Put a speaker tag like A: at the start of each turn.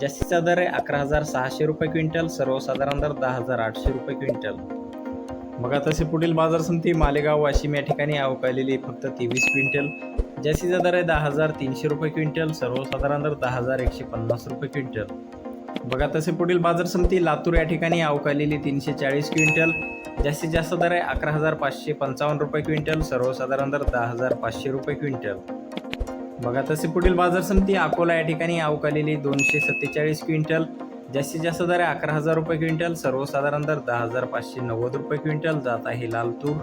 A: जास्तीचा दर आहे अकरा हजार सहाशे रुपये क्विंटल सर्वसाधारण दर दहा हजार आठशे रुपये क्विंटल. बघा तसे पुढील बाजार समिती मालेगाव वाशिम या ठिकाणी अवकालेली फक्त तेवीस क्विंटल. जास्तीचा दर आहे दहा हजार तीनशे रुपये क्विंटल सर्वसाधारण दर दहा हजार एकशे पन्नास रुपये क्विंटल. बघा तसे पुढील बाजार समिती लातूर या ठिकाणी अवकालेली तीनशे चाळीस क्विंटल. जास्तीत जास्त दर आहे अकरा हजार पाचशे पंचावन्न रुपये क्विंटल सर्वसाधारण दर दहा हजार पाचशे रुपये क्विंटल. बघा तसे पुढील बाजार समिती अकोला या ठिकाणी अवकालेली दोनशे सत्तेचाळीस क्विंटल जास्तीत जास्त दर अकरा हजार रुपये क्विंटल सर्वसाधारण दर दहा हजार पाचशे नव्वद रुपये क्विंटल जात आहे लाल तूर.